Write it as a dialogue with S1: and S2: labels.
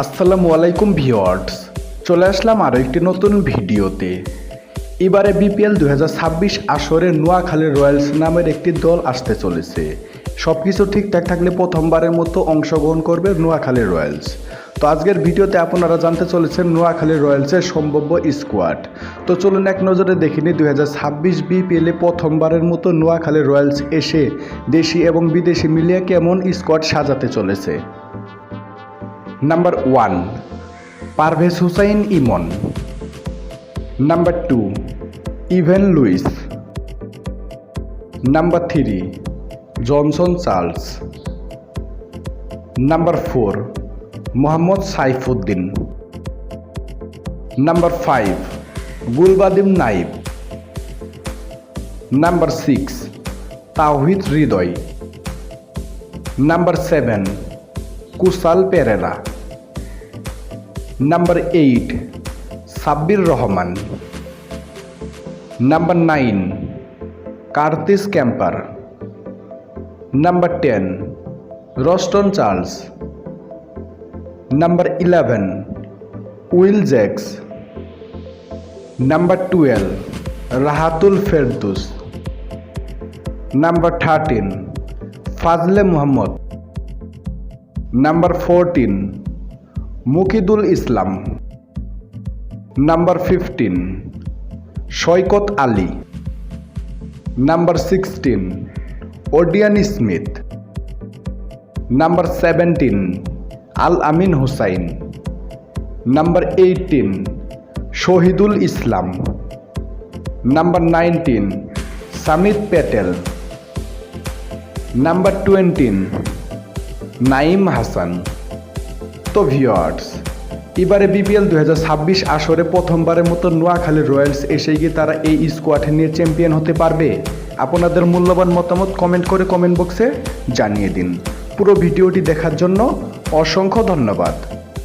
S1: আসসালামু আলাইকুম ভিওয়ার্স চলে আসলাম আরও একটি নতুন ভিডিওতে। এবারে বিপিএল দুহাজার ছাব্বিশ আসরে নোয়াখালীর রয়্যালস নামের একটি দল আসতে চলেছে। সব কিছু ঠিকঠাক থাকলে প্রথমবারের মতো অংশগ্রহণ করবে নোয়াখালী রয়্যালস। তো আজকের ভিডিওতে আপনারা জানতে চলেছেন নোয়াখালী রয়্যালসের সম্ভাব্য স্কোয়াড। তো চলুন এক নজরে দেখিনি দুই হাজার ছাব্বিশ বিপিএলে প্রথমবারের মতো নোয়াখালী রয়্যালস এসে দেশি এবং বিদেশি মিলিয়ে কেমন স্কোয়াড সাজাতে চলেছে। Number one Parvez Hossain Emon number two Evin Lewis number three Johnson Charles number four Mohammad Saifuddin number five Gulbadin Naib number six Towhid Hridoy number seven Kusal Perera number eight Sabbir Rahman number nine Curtis Campher number ten Roston Charles number eleven Will Jacks number twelve Rahatul Ferdous number thirteen Fazle Mahmud number fourteen Mukidul Islam. Number fifteen, Saikat Ali. Number sixteen, Odean Smith. Number seventeen, Al Amin Hossain. Number eighteen, Shahidul Islam. Number nineteen, Samit Patel. Number twenty, Naim Hasan. তো viewers. এবারে BPL দু হাজার ছাব্বিশ আসরে প্রথমবারের মতো Noakhali Royals এসে গিয়ে তারা এই স্কোয়াড নিয়ে চ্যাম্পিয়ন হতে পারবে। আপনাদের মূল্যবান মতামত কমেন্ট করে কমেন্ট বক্সে জানিয়ে দিন। পুরো ভিডিওটি দেখার জন্য অসংখ্য ধন্যবাদ।